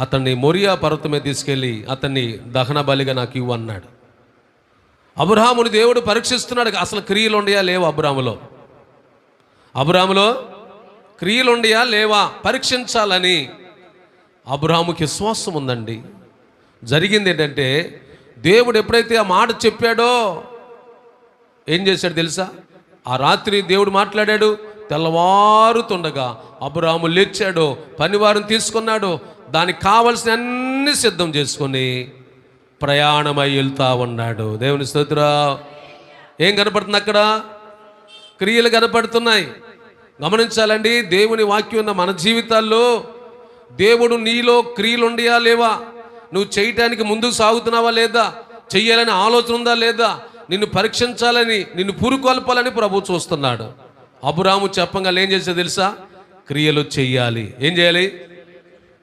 అతన్ని మొరియా పర్వతమే తీసుకెళ్ళి అతన్ని దహన బలిగా నాకు ఇవ్వు అన్నాడు. అబ్రహాముని దేవుడు పరీక్షిస్తున్నాడు. అసలు క్రియలు ఉండయా? లేవా అబ్రాములో అబ్రాములో క్రియలు ఉండయా? లేవా? పరీక్షించాలని అబ్రాముకి విశ్వాసం ఉందండి. జరిగింది ఏంటంటే దేవుడు ఎప్పుడైతే ఆ మాట చెప్పాడో ఏం చేశాడు తెలుసా? ఆ రాత్రి దేవుడు మాట్లాడాడు తెల్లవారుతుండగా అబ్రాము లేచాడు పనివారం తీసుకున్నాడు దానికి కావలసిన అన్ని సిద్ధం చేసుకొని ప్రయాణమై వెళ్తా ఉన్నాడు. దేవుని స్తోత్ర. ఏం కనపడుతుంది అక్కడ? క్రియలు కనపడుతున్నాయి. గమనించాలండి దేవుని వాక్యం ఉన్న మన జీవితాల్లో దేవుడు నీలో క్రియలు ఉండయా లేవా? నువ్వు చేయటానికి ముందుకు సాగుతున్నావా లేదా? చెయ్యాలని ఆలోచన ఉందా లేదా? నిన్ను పరీక్షించాలని నిన్ను పురుకొల్పాలని ప్రభు చూస్తున్నాడు. అబురాము చెప్పంగా ఏం చేసే తెలుసా? క్రియలు చెయ్యాలి. ఏం చేయాలి?